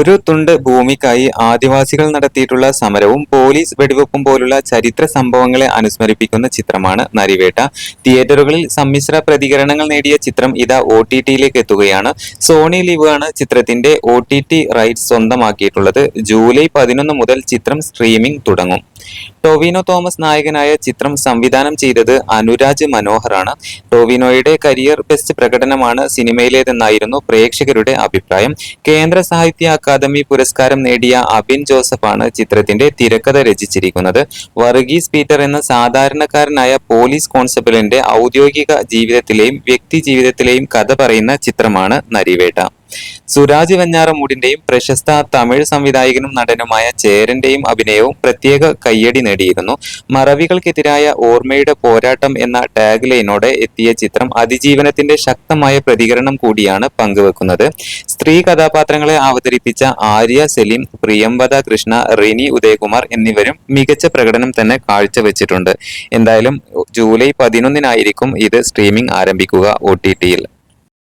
ഒരു തുണ്ട് ഭൂമിക്കായി ആദിവാസികൾ നടത്തിയിട്ടുള്ള സമരവും പോലീസ് വെടിവെപ്പും പോലുള്ള ചരിത്ര സംഭവങ്ങളെ അനുസ്മരിപ്പിക്കുന്ന ചിത്രമാണ് നരിവേട്ട. തിയേറ്ററുകളിൽ സമ്മിശ്ര പ്രതികരണങ്ങൾ നേടിയ ചിത്രം ഇതാ ഒ ടി ടിയിലേക്ക് എത്തുകയാണ്. സോണി ലിവ് ആണ് ചിത്രത്തിന്റെ ഒ ടി ടി റൈറ്റ്സ് സ്വന്തമാക്കിയിട്ടുള്ളത്. ജൂലൈ പതിനൊന്ന് മുതൽ ചിത്രം സ്ട്രീമിംഗ് തുടങ്ങും. ടൊവിനോ തോമസ് നായകനായ ചിത്രം സംവിധാനം ചെയ്തത് അനുരാജ് മനോഹറാണ്. ടൊവിനോയുടെ കരിയർ ബെസ്റ്റ് പ്രകടനമാണ് സിനിമയിലേതെന്നായിരുന്നു പ്രേക്ഷകരുടെ അഭിപ്രായം. കേന്ദ്ര സാഹിത്യ അക്കാദമി പുരസ്കാരം നേടിയ അബിൻ ജോസഫാണ് ചിത്രത്തിന്റെ തിരക്കഥ രചിച്ചിരിക്കുന്നത്. വർഗീസ് പീറ്റർ എന്ന സാധാരണക്കാരനായ പോലീസ് കോൺസ്റ്റബിളിന്റെ ഔദ്യോഗിക ജീവിതത്തിലെയും വ്യക്തി ജീവിതത്തിലെയും കഥ പറയുന്ന ചിത്രമാണ് നരിവേട്ട. സുരാജ് വെഞ്ഞാറമൂടിന്റെയും പ്രശസ്ത തമിഴ് സംവിധായകനും നടനുമായ ചേരന്റെയും അഭിനയവും പ്രത്യേക കയ്യടി നേടിയിരുന്നു. മറവികൾക്കെതിരായ ഓർമ്മയുടെ പോരാട്ടം എന്ന ടാഗ് ലൈനോടെ എത്തിയ ചിത്രം അതിജീവനത്തിന്റെ ശക്തമായ പ്രതികരണം കൂടിയാണ് പങ്കുവെക്കുന്നത്. സ്ത്രീ കഥാപാത്രങ്ങളെ അവതരിപ്പിച്ച ആര്യ സലീം പ്രിയംവദ കൃഷ്ണ റിനി ഉദയകുമാർ എന്നിവരും മികച്ച പ്രകടനം തന്നെ കാഴ്ചവെച്ചിട്ടുണ്ട്. എന്തായാലും ജൂലൈ പതിനൊന്നിനായിരിക്കും ഇത് സ്ട്രീമിംഗ് ആരംഭിക്കുക ഒ ടി ടിയിൽ